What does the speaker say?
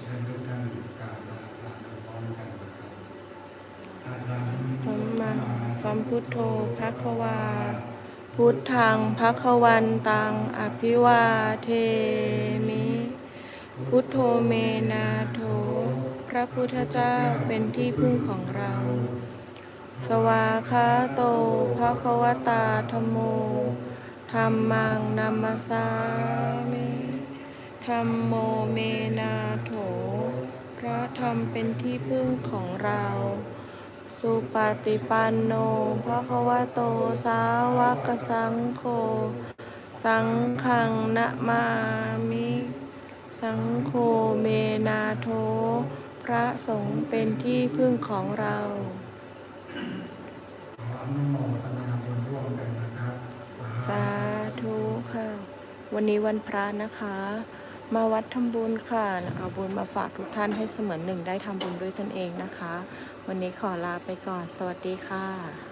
เชิญทุกท่านกราบลาลาพร้อมกันนะครับอะระหังสัมมาสัมพุทโธภะคะวา พุทธังภะคะวันตังอภิวาเทมิ พุทโธเมนาโถพระพุทธเจ้าเป็นที่พึ่งของเรา สวาคาโตภะคะวตาธโมธรรมังนัมสสามิธรรมโมเมนา มเป็นที่พึ่งของเรา สุปฏิปันโนภะคะวะโตสาวกสังโฆ สังฆังนะมามิ สังโฆเมนาโถพระสงฆ์เป็นที่พึ่งของเราขออนุโมทนาบุญร่วมกันนะครับ สาธุค่ะ วันนี้วันพระนะคะ มาวัดทำบุญค่ะเอาบุญมาฝากทุกท่านให้เสมือนหนึ่งได้ทำบุญด้วยตนเองนะคะ วันนี้ขอลาไปก่อน สวัสดีค่ะ